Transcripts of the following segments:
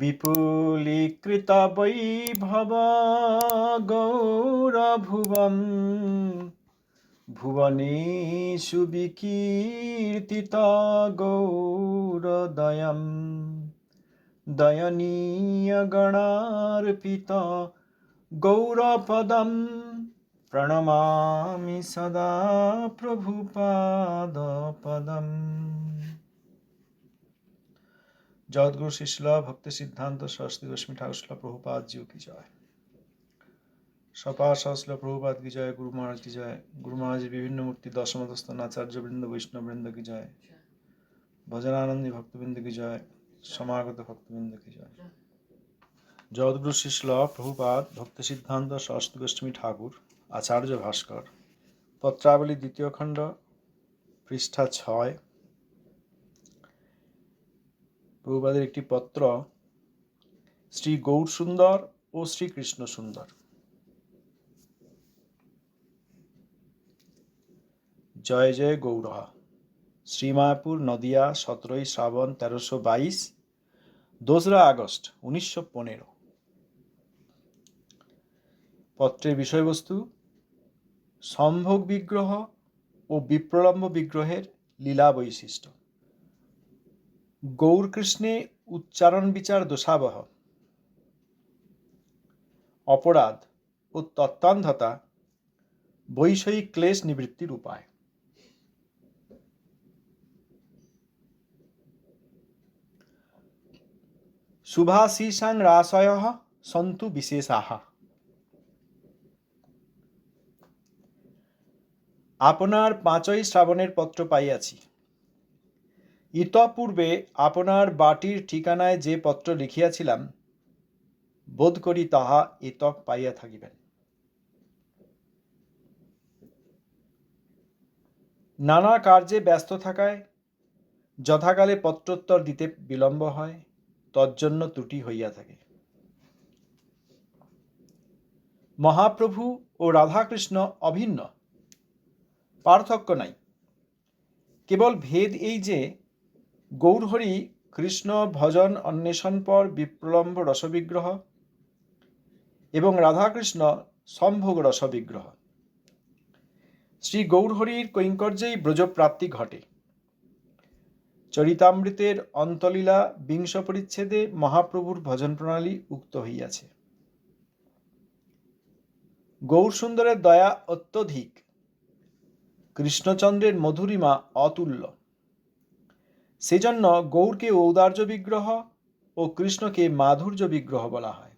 विपुलीकृत वैभव गौरभुवम् भुवनेषु विकीर्तिता गौरदयम् दयनीयगणार्पिता गौरपदं प्रणमामि सदा प्रभुपादपदम् জগৎগুরু শিশিলা ভক্তি সিদ্ধান্ত, সরস্বতী রশ্মি ঠাকুর প্রভুপাদ, জিও কি জয়। সপা সহশিল প্রভুপাদ কি জয়, গুরু মহারাজ কি জয়, গুরু মহারাজের বিভিন্ন মূর্তি দশমদস্থান আচার্যবৃন্দ বৈষ্ণববৃন্দ কি জয়, ভজনানন্দী ভক্তবৃন্দ কি জয়, সমাগত ভক্তবৃন্দ কি জয়। জগৎগুরু শিশিল প্রভুপাদ, ভক্তি সিদ্ধান্ত, সরস্বতী গোষ্ঠী ঠাকুর, আচার্য ভাস্কর। পত্রাবলী দ্বিতীয় খণ্ড, পৃষ্ঠা ছয়। প্রভুপাদের একটি পত্র, শ্রী গৌর সুন্দর ও শ্রীকৃষ্ণ সুন্দর জয় জয় গৌরহা। শ্রীমায়াপুর নদিয়া সতেরোই শ্রাবণ তেরোশো বাইশ, দোসরা আগস্ট উনিশশো পনেরো। পত্রের বিষয়বস্তু, সম্ভোগ বিগ্রহ ও বিপ্রলম্ব বিগ্রহের লীলা বৈশিষ্ট্য। গৌরকৃষ্ণে উচ্চারণ বিচার দোষাবহ। অপরাধ ও তত্ত্বান্ধতা বৈষয়িক ক্লেশ নিবৃত্তির উপায়। শুভাশিসাং রাশয় সন্তু বিশেষাহা আপনার পাঁচই শ্রাবণের পত্র পাইয়াছি। ইতপূর্বে আপনার বাটির ঠিকানায় যে পত্র লিখিয়াছিলাম, বোধ করি তাহা এতক পাইয়া থাকিবেন। নানা কার্যে ব্যস্ত থাকায় যথাকালে পত্রোত্তর দিতে বিলম্ব হয়, তজ্জন্য ত্রুটি হইয়া থাকে। মহাপ্রভু ও রাধাকৃষ্ণ অভিন্ন, পার্থক্য নাই। কেবল ভেদ এই যে গৌরহরি, কৃষ্ণ ভজন অন্বেষণ পর বিপ্লম্ব রসবিগ্রহ এবং রাধাকৃষ্ণ সম্ভোগ রসবিগ্রহ। শ্রী গৌরহরির কৈঙ্কর্যেই ব্রজপ্রাপ্তি ঘটে। চরিতামৃতের অন্তলীলা বিংশ পরিচ্ছেদে মহাপ্রভুর ভজন প্রণালী উক্ত হইয়াছে। গৌর সুন্দরের দয়া অত্যধিক। কৃষ্ণচন্দ্রের মধুরিমা অতুল্য। সেজন্য গৌরকে ঔদার্য বিগ্রহ ও কৃষ্ণকে মাধুর্য বিগ্রহ বলা হয়।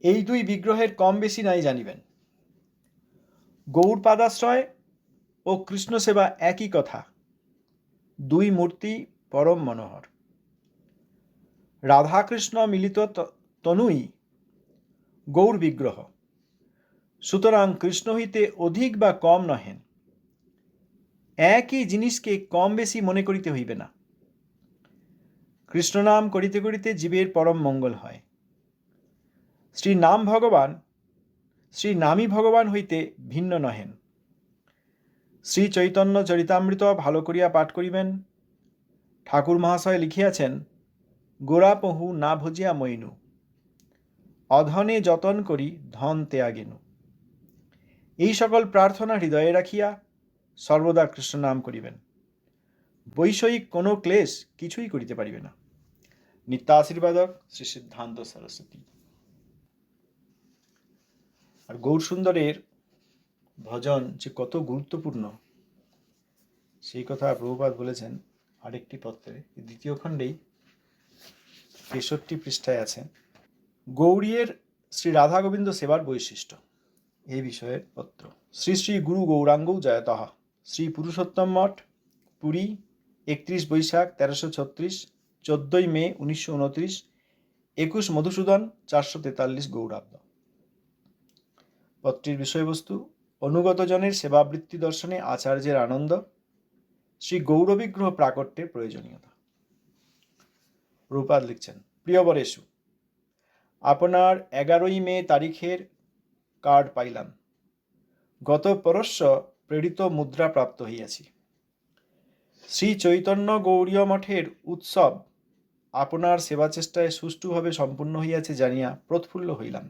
এই দুই বিগ্রহের কম বেশি নাই জানিবেন। গৌর পাদাশ্রয় ও কৃষ্ণ সেবা একই কথা। দুই মূর্তি পরম মনোহর। রাধাকৃষ্ণ মিলিত তনুই গৌর বিগ্রহ সুতরাং কৃষ্ণ হইতে অধিক বা কম নহেন। একই জিনিসকে কম বেশি মনে করিতে হইবে না। কৃষ্ণনাম করিতে করিতে জীবের পরম মঙ্গল হয়। শ্রী নাম ভগবান শ্রী নামই ভগবান হইতে ভিন্ন নহেন। শ্রী চৈতন্য চরিতামৃত ভালো করিয়া পাঠ করিবেন। ঠাকুর মহাশয় লিখিয়াছেন গোড়া পহু না ভজিয়া মইনু, অধনে যতন করি ধন ত্যাগেনু। এই সকল প্রার্থনা হৃদয়ে রাখিয়া সর্বদা কৃষ্ণ নাম করিবেন। বৈষয়িক কোনো ক্লেশ কিছুই করিতে পারিবে না। নিত্য আশীর্বাদক শ্রী সিদ্ধান্ত সরস্বতী। আর গৌর সুন্দরের ভজন যে কত গুরুত্বপূর্ণ, সেই কথা প্রভুপাত বলেছেন আরেকটি পত্রে। দ্বিতীয় খণ্ডেই তেষট্টি পৃষ্ঠায় আছে গৌরীয়ের শ্রী রাধা গোবিন্দ সেবার বৈশিষ্ট্য। এই বিষয়ের পত্র। শ্রী শ্রী গুরু গৌরাঙ্গ জয়তঃ। শ্রী পুরুষোত্তম মঠ, পুরী, একত্রিশ বৈশাখ তেরোশো ছত্রিশ, চোদ্দই মে উনিশশো উনত্রিশ, একুশ মধুসূদন, চারশো তেতাল্লিশ গৌরাব্দ। পত্রের বিষয়বস্তু অনুগতজনের সেবাবৃত্তি দর্শনে আচার্যের আনন্দ, শ্রী গৌরবিগ্রহ প্রাকট্যের প্রয়োজনীয়তা। রূপাদ লিখছেন প্রিয়বরেশু আপনার এগারোই মে তারিখের কার্ড পাইলাম। গত পরশ্ব প্রেরিত মুদ্রা প্রাপ্ত হইয়াছি। শ্রী চৈতন্য গৌরীয় মঠের উৎসব আপনার সেবা চেষ্টায় সুষ্ঠুভাবে সম্পূর্ণ হইয়াছে জানিয়া প্রৎফুল্ল হইলাম।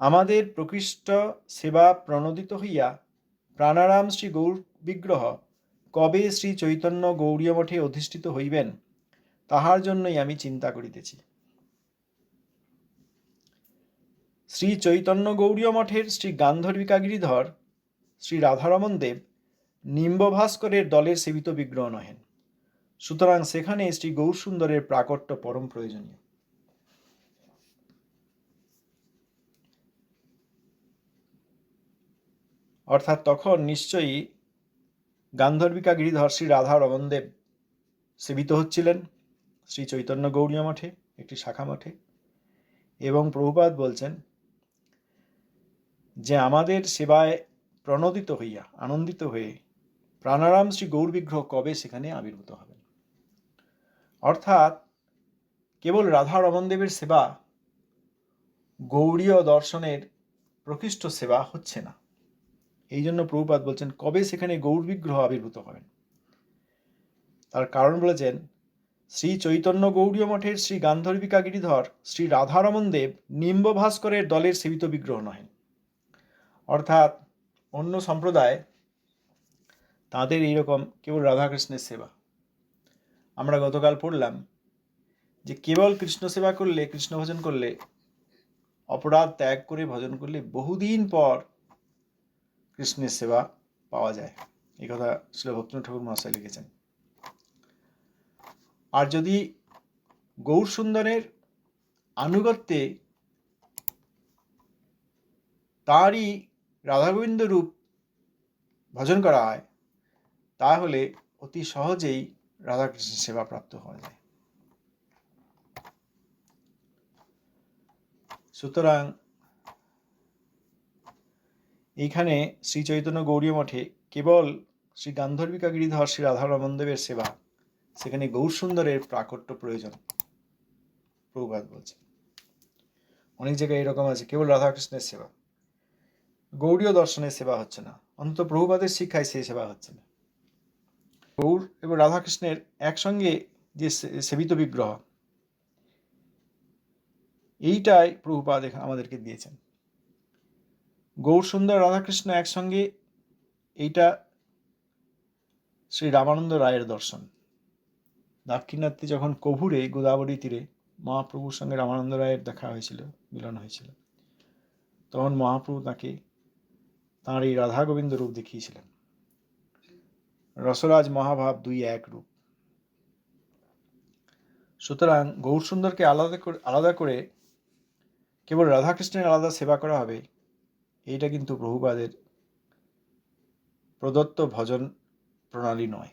আমাদের প্রকৃষ্ট সেবা প্রণোদিত হইয়া প্রাণারাম শ্রী গৌর বিগ্রহ কবে শ্রী চৈতন্য গৌরীয় মঠে অধিষ্ঠিত হইবেন, তাহার জন্যই আমি চিন্তা করিতেছি। শ্রী চৈতন্য গৌরীয় মঠের শ্রী গান্ধর্বিকা গিরিধর, শ্রী রাধারমন দেব নিম্বভাস্করের দলের সেবিত বিগ্রহ নহেন। সুতরাং সেখানে শ্রী গৌরসুন্দরের প্রাকট্য পরম প্রয়োজনীয়। অর্থাৎ তখন নিশ্চয়ই গান্ধর্বিকা গিরিধর শ্রী রাধা রমনদেব সেবিত হচ্ছিলেন শ্রী চৈতন্য গৌরীয় মঠে, একটি শাখা মঠে। এবং প্রভুপাদ বলছেন যে আমাদের সেবায় প্রণোদিত হইয়া, আনন্দিত হয়ে প্রাণারাম শ্রী গৌর বিগ্রহ কবে সেখানে আবির্ভূত হবেন? অর্থাৎ কেবল রাধা রমনদেবের সেবা গৌড়ীয় দর্শনের প্রকৃষ্ট সেবা হচ্ছে না। এই জন্য প্রভুপাত বলছেন, কবে সেখানে গৌরবিগ্রহ আবির্ভূত হবেন? তার কারণ বলেছেন, শ্রী চৈতন্য গৌড়ীয় মঠের শ্রী গান্ধর্বিকা গিরিধর, শ্রী রাধারমন দেব নিম্ব ভাস্করের দলের সেবিত বিগ্রহ নহেন। অর্থাৎ অন্য সম্প্রদায়, তাদের এইরকম কেবল রাধাকৃষ্ণের সেবা। আমরা গতকাল পড়লাম যে কেবল কৃষ্ণ সেবা করলে, কৃষ্ণ ভজন করলে, অপরাধ ত্যাগ করে ভজন করলে বহুদিন পর কৃষ্ণের সেবা পাওয়া যায়। এই কথা শিল ভক্তনাথ ঠাকুর মহাশয় লিখেছেন। আর যদি গৌর সুন্দরের আনুগত্যে তাঁরই রাধাগোবিন্দ রূপ ভজন করা হয় তাহলে অতি সহজেই রাধাকৃষ্ণের সেবা প্রাপ্ত হওয়া যায়। সুতরাং এইখানে শ্রী চৈতন্য গৌরী মঠে কেবল শ্রী গান্ধর্বিকা গিরিধর শ্রী রাধারমন দেবের সেবা, সেখানে গৌর সুন্দরের প্রাকট্য প্রয়োজন প্রভুপাত বলছে অনেক জায়গায় এরকম আছে, কেবল রাধাকৃষ্ণের সেবা। গৌরীয় দর্শনের সেবা হচ্ছে না। অন্তত প্রভুপাদের শিক্ষায় সেই সেবা হচ্ছে না। গৌর এবং রাধাকৃষ্ণের একসঙ্গে যে সেবিত বিগ্রহ, এইটাই প্রভুপাদ আমাদেরকে দিয়েছেন। গৌর সুন্দর রাধাকৃষ্ণ একসঙ্গে এইটা শ্রী রামানন্দ রায়ের দর্শন। দাক্ষিণাত্যে যখন কভুরে গোদাবরী তীরে মহাপ্রভুর সঙ্গে রামানন্দ রায়ের দেখা হয়েছিল, মিলন হয়েছিল, তখন মহাপ্রভু তাকে তাঁর এই রাধা গোবিন্দ রূপ দেখিয়েছিলেন। রসরাজ মহাভাব দুই এক রূপ। সুতরাং গৌর সুন্দরকে আলাদা করে আলাদা করে কেবল রাধাকৃষ্ণের আলাদা সেবা করা হবে, এইটা কিন্তু প্রভুপাদের প্রদত্ত ভজন প্রণালী নয়।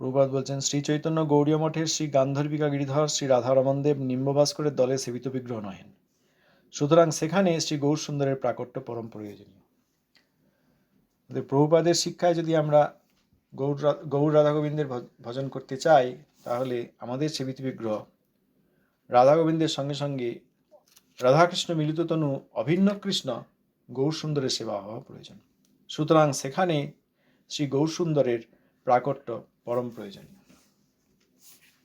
প্রভুপাদ বলছেন, শ্রী চৈতন্য গৌরীয় মঠের শ্রী গান্ধর্বিকা গিরিধর, শ্রী রাধারমনদেব নিম্বভাস্করের দলে সেবিত বিগ্রহ নহেন। সুতরাং সেখানে শ্রী গৌর সুন্দরের প্রাকট্য পরম প্রয়োজনীয়। প্রভুপাদের শিক্ষায় যদি আমরা গৌর গৌর রাধা গোবিন্দের ভজন করতে চাই, তাহলে আমাদের সে বিগ্রহ। রাধা গোবিন্দের সঙ্গে সঙ্গে রাধাকৃষ্ণ মিলিত তনু অভিন্ন কৃষ্ণ গৌর সুন্দরের সেবা হওয়া প্রয়োজন। সুতরাং সেখানে শ্রী গৌর সুন্দরের প্রাকট্য পরম প্রয়োজনীয়।